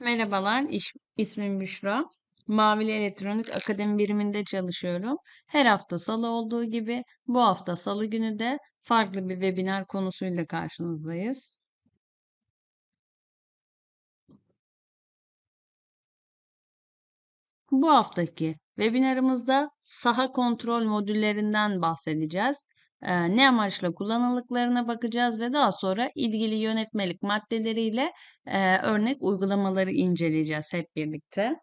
Merhabalar, iş, ismim Büşra. Mavili Elektronik Akademi biriminde çalışıyorum. Her hafta salı olduğu gibi bu hafta salı günü de farklı bir webinar konusuyla karşınızdayız. Bu haftaki webinarımızda saha kontrol modüllerinden bahsedeceğiz. Ne amaçla kullanıldıklarına bakacağız ve daha sonra ilgili yönetmelik maddeleriyle örnek uygulamaları inceleyeceğiz hep birlikte.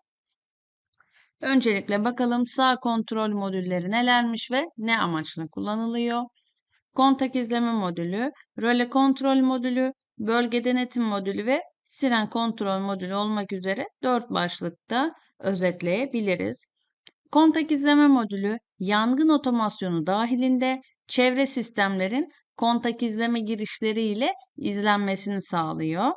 Öncelikle bakalım sağ kontrol modülleri nelermiş ve ne amaçla kullanılıyor? Kontak izleme modülü, röle kontrol modülü, bölge denetim modülü ve siren kontrol modülü olmak üzere dört başlıkta özetleyebiliriz. Kontak izleme modülü yangın otomasyonu dahilinde çevre sistemlerin kontak izleme girişleri ile izlenmesini sağlıyor.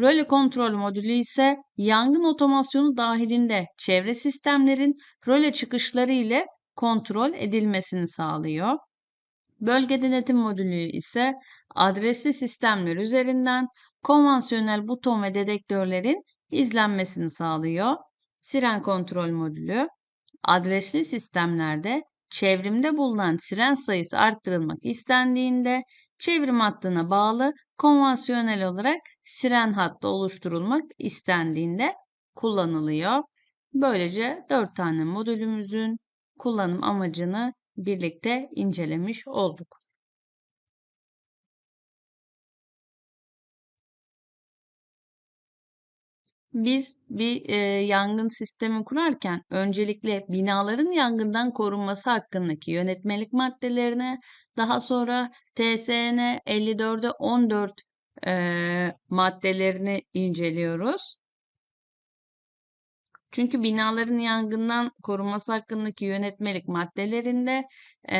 Röle kontrol modülü ise yangın otomasyonu dahilinde çevre sistemlerin röle çıkışları ile kontrol edilmesini sağlıyor. Bölge denetim modülü ise adresli sistemler üzerinden konvansiyonel buton ve dedektörlerin izlenmesini sağlıyor. Siren kontrol modülü adresli sistemlerde çevrimde bulunan siren sayısı arttırılmak istendiğinde çevrim hattına bağlı konvansiyonel olarak siren hattı oluşturulmak istendiğinde kullanılıyor. Böylece 4 tane modülümüzün kullanım amacını birlikte incelemiş olduk. Biz bir e, yangın sistemi kurarken öncelikle binaların yangından korunması hakkındaki yönetmelik maddelerine, daha sonra TSN 54'e 14 e, maddelerini inceliyoruz. Çünkü binaların yangından korunması hakkındaki yönetmelik maddelerinde e,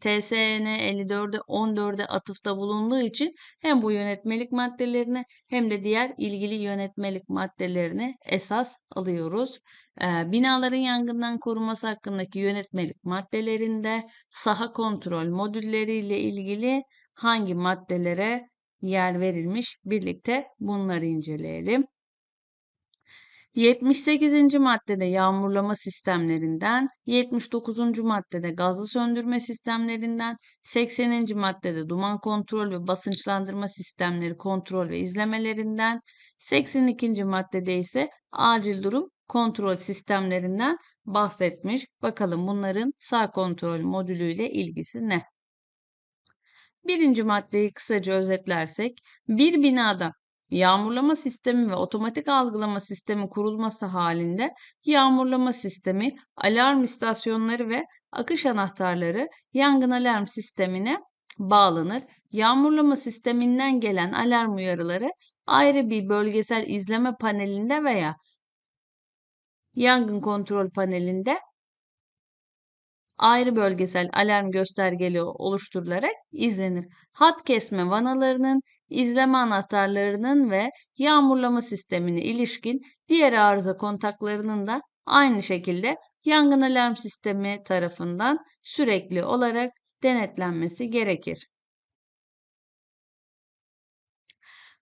TSN 54'e 14'e atıfta bulunduğu için hem bu yönetmelik maddelerini hem de diğer ilgili yönetmelik maddelerini esas alıyoruz. Binaların yangından korunması hakkındaki yönetmelik maddelerinde saha kontrol modülleriyle ilgili hangi maddelere yer verilmiş birlikte bunları inceleyelim. 78. maddede yağmurlama sistemlerinden, 79. maddede gazlı söndürme sistemlerinden, 80. maddede duman kontrol ve basınçlandırma sistemleri kontrol ve izlemelerinden, 82. maddede ise acil durum kontrol sistemlerinden bahsetmiş. Bakalım bunların sağ kontrol modülüyle ilgisi ne? Birinci maddeyi kısaca özetlersek, bir binada Yağmurlama sistemi ve otomatik algılama sistemi kurulması halinde yağmurlama sistemi, alarm istasyonları ve akış anahtarları yangın alarm sistemine bağlanır. Yağmurlama sisteminden gelen alarm uyarıları ayrı bir bölgesel izleme panelinde veya yangın kontrol panelinde ayrı bölgesel alarm göstergeli oluşturularak izlenir. Hat kesme vanalarının izleme anahtarlarının ve yağmurlama sistemine ilişkin diğer arıza kontaklarının da aynı şekilde yangın alarm sistemi tarafından sürekli olarak denetlenmesi gerekir.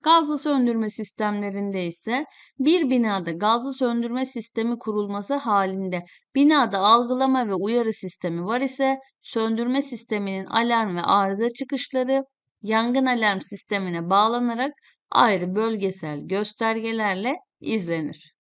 Gazlı söndürme sistemlerinde ise bir binada gazlı söndürme sistemi kurulması halinde binada algılama ve uyarı sistemi var ise söndürme sisteminin alarm ve arıza çıkışları yangın alarm sistemine bağlanarak ayrı bölgesel göstergelerle izlenir.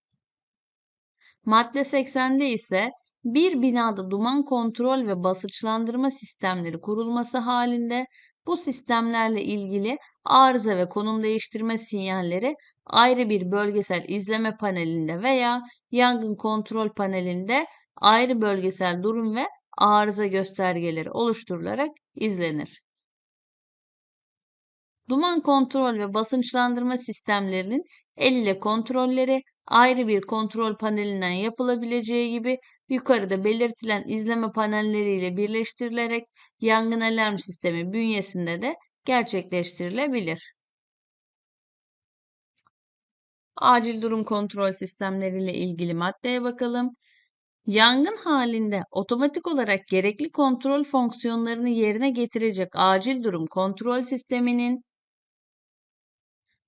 Madde 80'de ise bir binada duman kontrol ve basınçlandırma sistemleri kurulması halinde bu sistemlerle ilgili arıza ve konum değiştirme sinyalleri ayrı bir bölgesel izleme panelinde veya yangın kontrol panelinde ayrı bölgesel durum ve arıza göstergeleri oluşturularak izlenir. Duman kontrol ve basınçlandırma sistemlerinin el ile kontrolleri ayrı bir kontrol panelinden yapılabileceği gibi yukarıda belirtilen izleme panelleriyle birleştirilerek yangın alarm sistemi bünyesinde de gerçekleştirilebilir. Acil durum kontrol sistemleriyle ilgili maddeye bakalım. Yangın halinde otomatik olarak gerekli kontrol fonksiyonlarını yerine getirecek acil durum kontrol sisteminin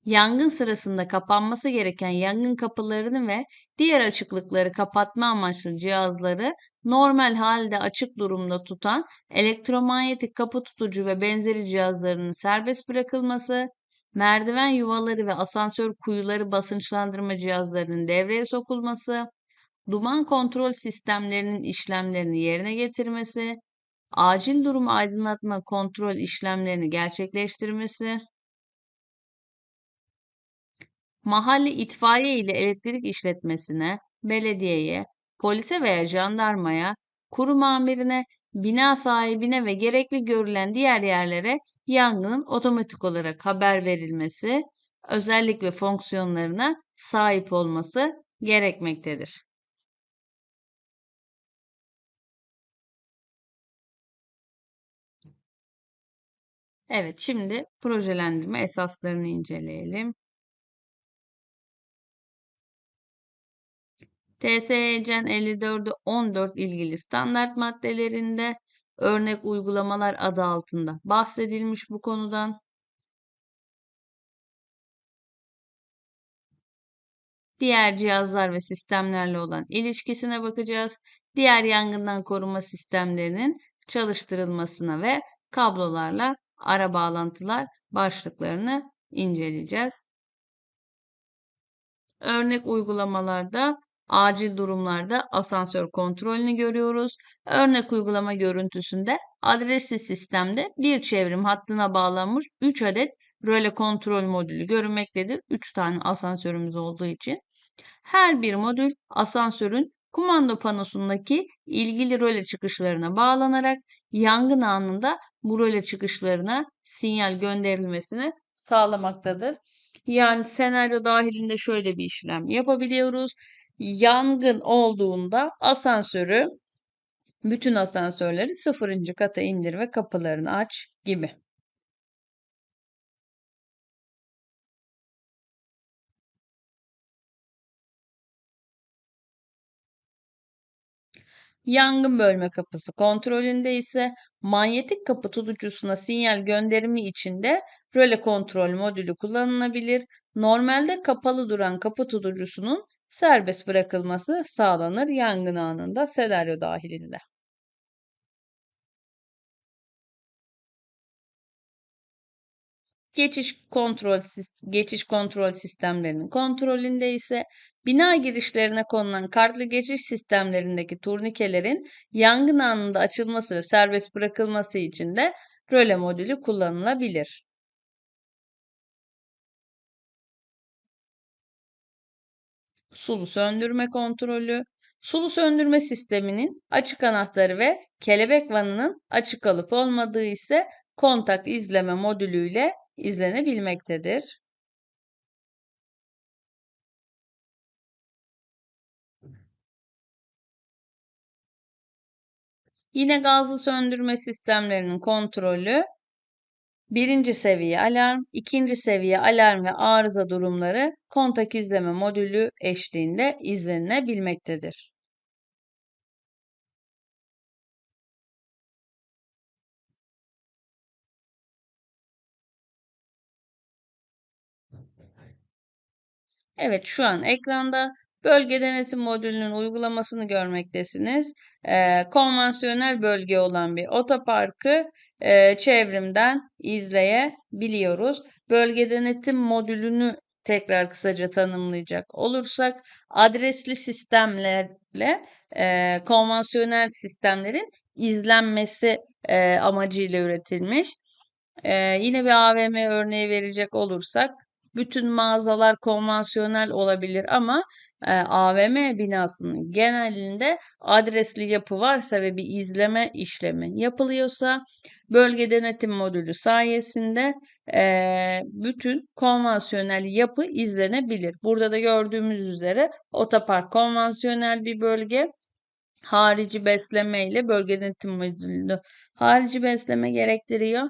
Yangın sırasında kapanması gereken yangın kapılarını ve diğer açıklıkları kapatma amaçlı cihazları normal halde açık durumda tutan elektromanyetik kapı tutucu ve benzeri cihazlarının serbest bırakılması, merdiven yuvaları ve asansör kuyuları basınçlandırma cihazlarının devreye sokulması, duman kontrol sistemlerinin işlemlerini yerine getirmesi, acil durum aydınlatma kontrol işlemlerini gerçekleştirmesi, mahalle itfaiye ile elektrik işletmesine, belediyeye, polise veya jandarmaya, kurum amirine, bina sahibine ve gerekli görülen diğer yerlere yangının otomatik olarak haber verilmesi, özellik ve fonksiyonlarına sahip olması gerekmektedir. Evet, şimdi projelendirme esaslarını inceleyelim. TSECen 54'ü 14 ilgili standart maddelerinde örnek uygulamalar adı altında bahsedilmiş bu konudan. Diğer cihazlar ve sistemlerle olan ilişkisine bakacağız. Diğer yangından koruma sistemlerinin çalıştırılmasına ve kablolarla ara bağlantılar başlıklarını inceleyeceğiz. Örnek uygulamalarda acil durumlarda asansör kontrolünü görüyoruz. Örnek uygulama görüntüsünde adresli sistemde bir çevrim hattına bağlanmış 3 adet röle kontrol modülü görünmektedir. 3 tane asansörümüz olduğu için. Her bir modül asansörün kumanda panosundaki ilgili röle çıkışlarına bağlanarak yangın anında bu röle çıkışlarına sinyal gönderilmesini sağlamaktadır. Yani senaryo dahilinde şöyle bir işlem yapabiliyoruz. Yangın olduğunda asansörü bütün asansörleri sıfırıncı kata indir ve kapılarını aç gibi. Yangın bölme kapısı kontrolünde ise manyetik kapı tutucusuna sinyal gönderimi için de röle kontrol modülü kullanılabilir. Normalde kapalı duran kapı tutucusunun serbest bırakılması sağlanır yangın anında senaryo dahilinde. Geçiş kontrol geçiş kontrol sistemlerinin kontrolünde ise bina girişlerine konulan kartlı geçiş sistemlerindeki turnikelerin yangın anında açılması ve serbest bırakılması için de röle modülü kullanılabilir. Sulu söndürme kontrolü, sulu söndürme sisteminin açık anahtarı ve kelebek vanının açık alıp olmadığı ise kontak izleme modülüyle izlenebilmektedir. Yine gazlı söndürme sistemlerinin kontrolü birinci seviye alarm, ikinci seviye alarm ve arıza durumları kontak izleme modülü eşliğinde izlenebilmektedir. Evet şu an ekranda bölge denetim modülünün uygulamasını görmektesiniz. Ee, konvansiyonel bölge olan bir otoparkı e, çevrimden izleyebiliyoruz. Bölge denetim modülünü tekrar kısaca tanımlayacak olursak adresli sistemlerle e, konvansiyonel sistemlerin izlenmesi e, amacıyla üretilmiş. E, yine bir AVM örneği verecek olursak bütün mağazalar konvansiyonel olabilir ama e, AVM binasının genelinde adresli yapı varsa ve bir izleme işlemi yapılıyorsa bölge denetim modülü sayesinde e, bütün konvansiyonel yapı izlenebilir. Burada da gördüğümüz üzere otopark konvansiyonel bir bölge harici besleme ile bölge denetim modülü harici besleme gerektiriyor.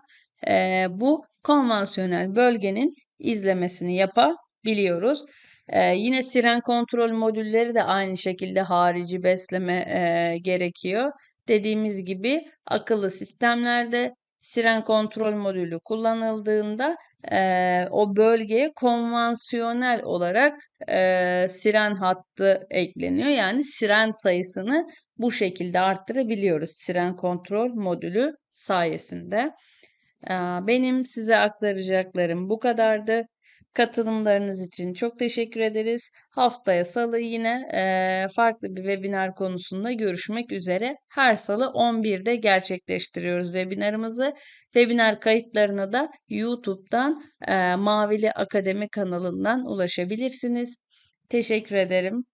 E, bu konvansiyonel bölgenin izlemesini yapabiliyoruz. Ee, yine siren kontrol modülleri de aynı şekilde harici besleme e, gerekiyor. Dediğimiz gibi akıllı sistemlerde siren kontrol modülü kullanıldığında e, o bölgeye konvansiyonel olarak e, siren hattı ekleniyor. Yani siren sayısını bu şekilde arttırabiliyoruz siren kontrol modülü sayesinde. Benim size aktaracaklarım bu kadardı. Katılımlarınız için çok teşekkür ederiz. Haftaya salı yine e, farklı bir webinar konusunda görüşmek üzere. Her salı 11'de gerçekleştiriyoruz webinarımızı. Webinar kayıtlarına da YouTube'dan e, Mavili Akademi kanalından ulaşabilirsiniz. Teşekkür ederim.